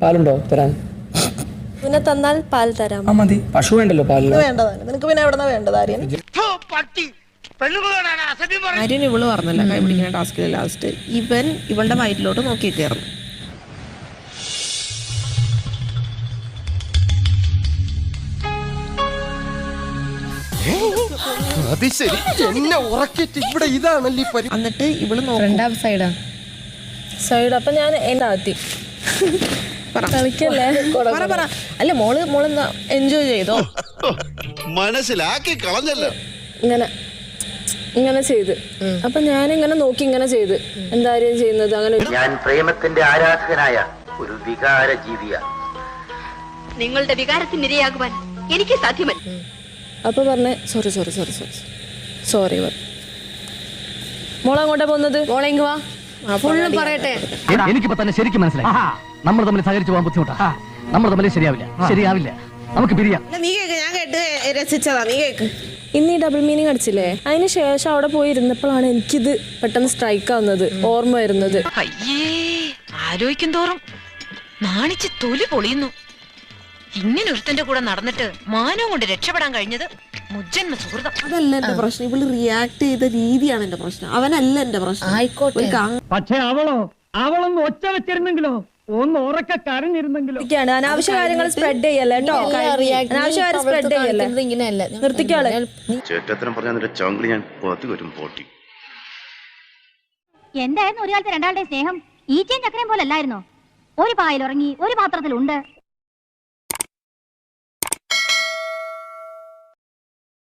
പാലുണ്ടോ തരാൻ? പിന്നെ തന്നാൽ പാൽ തരാം. ആ മതി. പശു വേണ്ടല്ലോ പാലിന്. വേണ്ടതാണ്. നിനക്ക് പിന്നെ എവിടെ വേണ്ടത് ആര്യൻ? ആര്യൻ ഇവൾ പറഞ്ഞല്ല കൈ പിടിക്കുന്ന ടാസ്കിൽ ലാസ്റ്റ് ഇവൻ ഇവളുടെ വയറ്റിലോട്ട് നോക്കി കയറുന്നു അത് ശരി. എന്നെ ഉറക്കിട്ട് ഇവിടെ ഇതാണല്ലേ ഈ പരി എന്നിട്ട് ഇവൾ നോക്കും. രണ്ടാം സൈഡാ സൈഡ് അപ്പൊ ഞാൻ എന്റെ ആത്തി കളിക്കല്ലേ? പറ പറ. അല്ല മോൾ മോൾ എൻജോയ് ചെയ്തോ? മനസ്സിലാക്കി കളഞ്ഞല്ലോ. ഇങ്ങനെ ഇങ്ങനെ ചെയ്ത്. അപ്പൊ ഞാൻ ഇങ്ങനെ നോക്കി ഇങ്ങനെ ചെയ്ത്. എന്തായാലും ചെയ്യുന്നത്? അങ്ങനെ ഞാൻ പ്രേമത്തിന്റെ ആരാധകനായ ഒരു വികാര ജീവിയ. നിങ്ങളുടെ വികാരത്തിനിരയാകുവാൻ എനിക്ക് സാധ്യമല്ല. അപ്പൊ പറഞ്ഞ sorry sorry sorry sorry sorry മോളെ അങ്ങോട്ടാ പോകുന്നത് മോളെങ്ക് വാ. ഫുള്ള് പറയട്ടെ. എനിക്കിപ്പോ തന്നെ ശരിക്കും മനസ്സിലായി. നമ്മൾ തമ്മിൽ സഹകരിച്ചു പോകാൻ ബുദ്ധിമുട്ടാ. നമ്മൾ തമ്മിൽ ശരിയാവില്ല. ശരിയാവില്ല. നമുക്ക് പിരിയാം. നീ കേക്ക് ഞാൻ കേട്ട് രസിച്ചതാ. നീ കേക്ക്. ഇന്ന് ഈ ഡബിൾ മീനിങ് അടിച്ചില്ലേ? അതിന് ശേഷം അവിടെ പോയി ഇരുന്നപ്പോഴാണ് എനിക്കിത് പെട്ടെന്ന് സ്ട്രൈക്ക് ആവുന്നത് ഓർമ്മ വരുന്നത്. അയ്യേ ആലോചിക്കും തോറും. നാണിച്ച് തൊലി പൊളിയുന്നു. ഇങ്ങനെ ഒരുത്തന്റെ കൂടെ നടന്നിട്ട് മാനവും കൊണ്ട് രക്ഷപ്പെടാൻ കഴിഞ്ഞത് മുജ്ജന്മ സുഹൃതം അതല്ല എന്റെ പ്രശ്നം. ഇവൾ റിയാക്ട് ചെയ്ത രീതിയാണ് എന്റെ പ്രശ്നം. അവനല്ല എന്റെ പ്രശ്നം. ആയിക്കോട്ടെ. പക്ഷെ പക്ഷേ അവളോ? അവളൊന്ന് ഒച്ച വെച്ചിരുന്നെങ്കിലോ? ഒന്ന് ഉറക്ക കരഞ്ഞിരുന്നെങ്കിലോ? അനാവശ്യ കാര്യങ്ങൾ സ്പ്രെഡ് ചെയ്യല്ലേ കേട്ടോ അനാവശ്യ കാര്യം സ്പ്രെഡ് ചെയ്യല്ലേ? ഇങ്ങനെയല്ല നിർത്തിക്കാളെ. ചേട്ടത്തരം പറഞ്ഞ നിന്റെ ചങ്കിളി ഞാൻ പുറത്ത് വരും പോട്ടി. എന്തായിരുന്നു ഒരു കാലത്ത് രണ്ടാളുടെ സ്നേഹം? ഈച്ചയും ചക്കരയും പോലെ അല്ലായിരുന്നോ? ഒരു പായിൽ ഉറങ്ങി ഒരു പാത്രത്തിൽ ഉണ്ട്